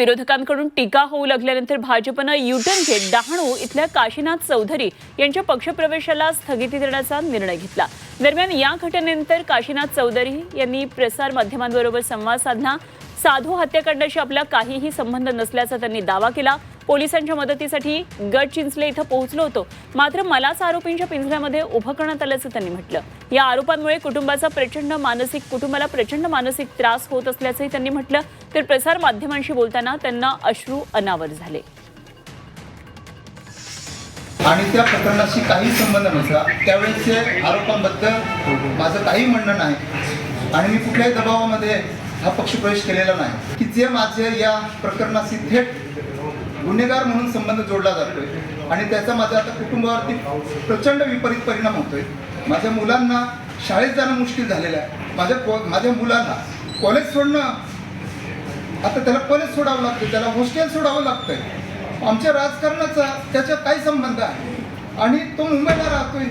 विरोधकांकडून टीका होऊ लागल्यानंतर भाजपनं युटर्न घेत डहाणू इथल्या काशीनाथ चौधरी यांच्या पक्षप्रवेशाला स्थगिती देण्याचा निर्णय घेतला. दरम्यान या घटनेनंतर काशीनाथ चौधरी यांनी प्रसार माध्यमांबरोबर संवाद साधला. साधू हत्याकांडाशी आपला काहीही संबंध नसल्याचा त्यांनी दावा केला. पोलिसांच्या मदतीसाठी गडचिंचले इथं पोहोचलो होतो. मात्र मलाच आरोपींच्या पिंजऱ्यामध्ये उभं करण्यात आल्याचं त्यांनी म्हटलं. या आरोपांमुळे कुटुंबाचा प्रचंड मानसिक कुटुंबाला प्रचंड मानसिक त्रास होत असल्याचंही त्यांनी म्हटलं. तर प्रसार माध्यमांशी बोलताना त्यांना अश्रू अनावर झाले. आणि त्या प्रकरणाशी काही संबंध नसला त्यावेळेसच्या आरोपांबद्दल माझं काही म्हणणं नाही. आणि मी कुठल्याही दबावामध्ये हा पक्ष प्रवेश केलेला नाही. की जे माझे या प्रकरणाशी थेट गुन्हेगार म्हणून संबंध जोडला जातोय आणि त्याचा माझ्या आता कुटुंबावरती प्रचंड विपरीत परिणाम होतोय. माझ्या मुलांना शाळेत जाणं मुश्किल झालेलं आहे. माझ्या को माझ्या मुलांना कॉलेज सोडणं आता त्याला कॉलेज सोडावं लागतं त्याला हॉस्टेल सोडावं लागतंय. आमच्या राजकारणाचा त्याच्यात काय संबंध आहे. आणि तो मुंबईला राहतोय.